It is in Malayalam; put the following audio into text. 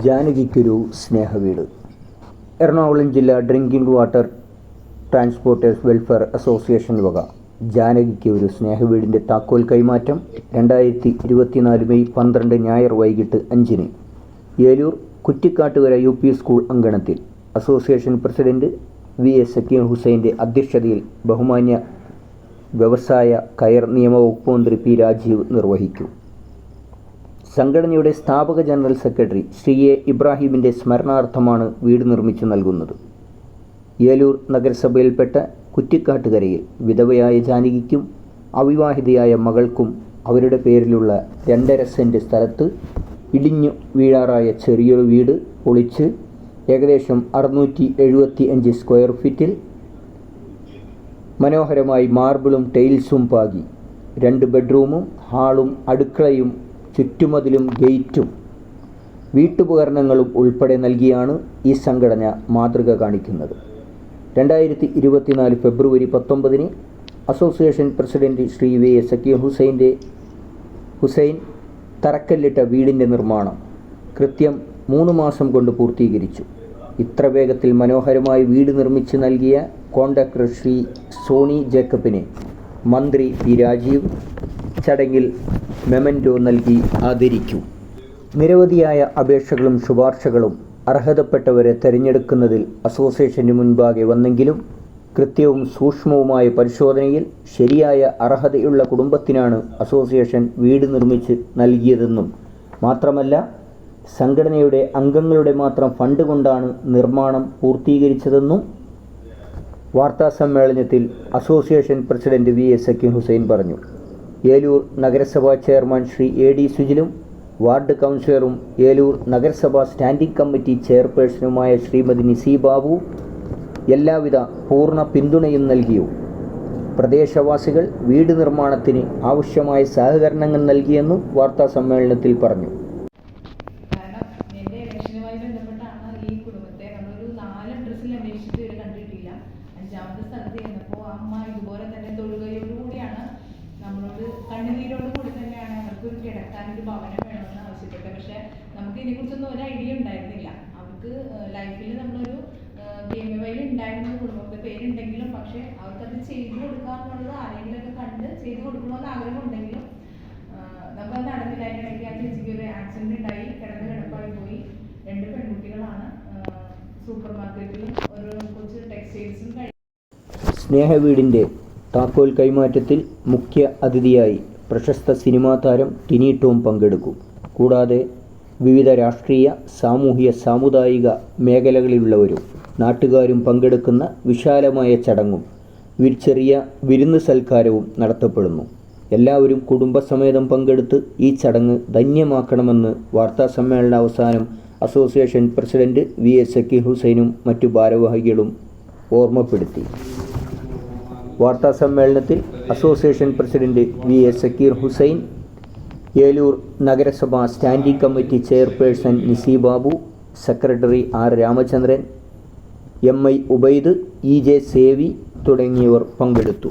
ജാനകിക്കൊരു സ്നേഹവീട്. എറണാകുളം ജില്ല drinking water transporters welfare association വക. ജാനകിക്ക് ഒരു സ്നേഹവീടിന്റെ താക്കോൽ കൈമാറ്റം രണ്ടായിരത്തി ഇരുപത്തിനാല് മെയ് പന്ത്രണ്ട് ഞായർ വൈകിട്ട് അഞ്ചിന്. Eloor Kuttikkattukara U P school അങ്കണത്തിൽ. Association president V S Sakkeen ഹുസൈന്റെ അധ്യക്ഷതയിൽ ബഹുമാന്യ വ്യവസായ കയർ നിയമ വകുപ്പ് മന്ത്രി പി രാജീവ് നിർവഹിക്കും. സംഘടനയുടെ സ്ഥാപക ജനറൽ സെക്രട്ടറി ശ്രീ എ ഇബ്രാഹിമിന്റെ സ്മരണാർത്ഥമാണ് വീട് നിർമ്മിച്ചു നൽകുന്നത്. ഏലൂർ നഗരസഭയിൽപ്പെട്ട കുറ്റിക്കാട്ടുകരയിൽ വിധവയായ ജാനകിക്കും അവിവാഹിതയായ മകൾക്കും അവരുടെ പേരിലുള്ള രണ്ടര സെന്റ് സ്ഥലത്ത് ഇടിഞ്ഞു വീഴാറായ ചെറിയൊരു വീട് പൊളിച്ച് ഏകദേശം അറുന്നൂറ്റി എഴുപത്തി അഞ്ച് സ്ക്വയർ ഫീറ്റിൽ മനോഹരമായി മാർബിളും ടൈൽസും പാകി. രണ്ട് ബെഡ്റൂമും ഹാളും അടുക്കളയും ചുറ്റുമതിലും ഗേറ്റും വീട്ടുപകരണങ്ങളും ഉൾപ്പെടെ നൽകിയാണ് ഈ സംഘടന മാതൃക കാണിക്കുന്നത്. രണ്ടായിരത്തി ഇരുപത്തിനാല് ഫെബ്രുവരി പത്തൊമ്പതിന് association president Shri V S Zakir ഹുസൈന്റെ Hussain തറക്കല്ലിട്ട വീടിന്റെ നിർമ്മാണം കൃത്യം മൂന്ന് മാസം കൊണ്ട് പൂർത്തീകരിച്ചു. ഇത്ര വേഗത്തിൽ മനോഹരമായി വീട് നിർമ്മിച്ച് നൽകിയ കോൺട്രാക്ടർ ശ്രീ സോണി ജേക്കബിനെ മന്ത്രി പി രാജീവ് ചടങ്ങിൽ മെമന്റോ നൽകി ആദരിക്കും. നിരവധിയായ അപേക്ഷകളും ശുപാർശകളും അർഹതപ്പെട്ടവരെ തിരഞ്ഞെടുക്കുന്നതിൽ അസോസിയേഷന് മുൻപാകെ വന്നെങ്കിലും കൃത്യവും സൂക്ഷ്മവുമായ പരിശോധനയിൽ ശരിയായ അർഹതയുള്ള കുടുംബത്തിനാണ് അസോസിയേഷൻ വീട് നിർമ്മിച്ച് നൽകിയതെന്നും മാത്രമല്ല സംഘടനയുടെ അംഗങ്ങളുടെ മാത്രം ഫണ്ട് കൊണ്ടാണ് നിർമ്മാണം പൂർത്തീകരിച്ചതെന്നും വാർത്താ സമ്മേളനത്തിൽ association president V S Zakir Hussain പറഞ്ഞു. ഏലൂർ നഗരസഭാ ചെയർമാൻ ശ്രീ എ ഡി സുജിലും വാർഡ് കൗൺസിലറും ഏലൂർ നഗരസഭാ സ്റ്റാൻഡിംഗ് കമ്മിറ്റി ചെയർപേഴ്സണുമായ ശ്രീമതി നിസി ബാബു എല്ലാവിധ പൂർണ പിന്തുണയും നൽകിയു. പ്രദേശവാസികൾ വീട് നിർമ്മാണത്തിന് ആവശ്യമായ സഹകരണങ്ങൾ നൽകിയെന്നും വാർത്താ സമ്മേളനത്തിൽ പറഞ്ഞു. അഞ്ചാമത്തെ സ്ഥലത്ത് ചെന്നപ്പോൾ അമ്മ ഇതുപോലെ തന്നെ തൊഴുകയോടുകൂടിയാണ് കിടക്കാൻ ഒരു ഭവനം വേണമെന്ന് ആവശ്യപ്പെട്ടത് പക്ഷേ നമുക്ക് ഇതിനെക്കുറിച്ചൊന്നും ഒരു ഐഡിയ ഉണ്ടായിരുന്നില്ല. അവർക്ക് ലൈഫിൽ നമ്മളൊരു പി എം വൈയിൽ ഉണ്ടായിരുന്ന കുടുംബത്തെ പേരുണ്ടെങ്കിലും പക്ഷേ അവർക്കത് ചെയ്തു കൊടുക്കുക എന്നുള്ളത് ആരെങ്കിലുമൊക്കെ കണ്ട് ചെയ്തു കൊടുക്കണമെന്ന് ആഗ്രഹമുണ്ടെങ്കിലും നമുക്കത് നടന്നില്ല. അതിനിടയ്ക്ക് ആ ചേച്ചിക്ക് ഒരു ആക്സിഡന്റ് ഉണ്ടായി. കിടന്ന് കിടപ്പായി പോയി. രണ്ട് പെൺകുട്ടികളാണ് സൂപ്പർ മാർക്കറ്റിലും ഒരു കുറച്ച് ടെക്സ്റ്റൈൽസും സ്നേഹ വീടിന്റെ താക്കോൽ കൈമാറ്റത്തിൽ മുഖ്യ അതിഥിയായി പ്രശസ്ത സിനിമാ താരം ടിനി ടോം പങ്കെടുക്കും. കൂടാതെ വിവിധ രാഷ്ട്രീയ സാമൂഹിക സാമുദായിക മേഖലകളിലുള്ളവരും നാട്ടുകാരും പങ്കെടുക്കുന്ന വിശാലമായ ചടങ്ങും ചെറിയ വിരുന്ന് സൽക്കാരവും നടത്തപ്പെടുന്നു. എല്ലാവരും കുടുംബസമേതം പങ്കെടുത്ത് ഈ ചടങ്ങ് ധന്യമാക്കണമെന്ന് വാർത്താ സമ്മേളന അവസാനം association president V S Sakki ഹുസൈനും മറ്റു ഭാരവാഹികളും ഓർമ്മപ്പെടുത്തി. വാർത്താ സമ്മേളനത്തിൽ association president V S Sakkir Hussain Eloor നഗരസഭ standing committee chairperson Nisi Babu secretary R Ramachandran M I Ubaid E J Sevi തുടങ്ങിയവർ പങ്കെടുത്തു.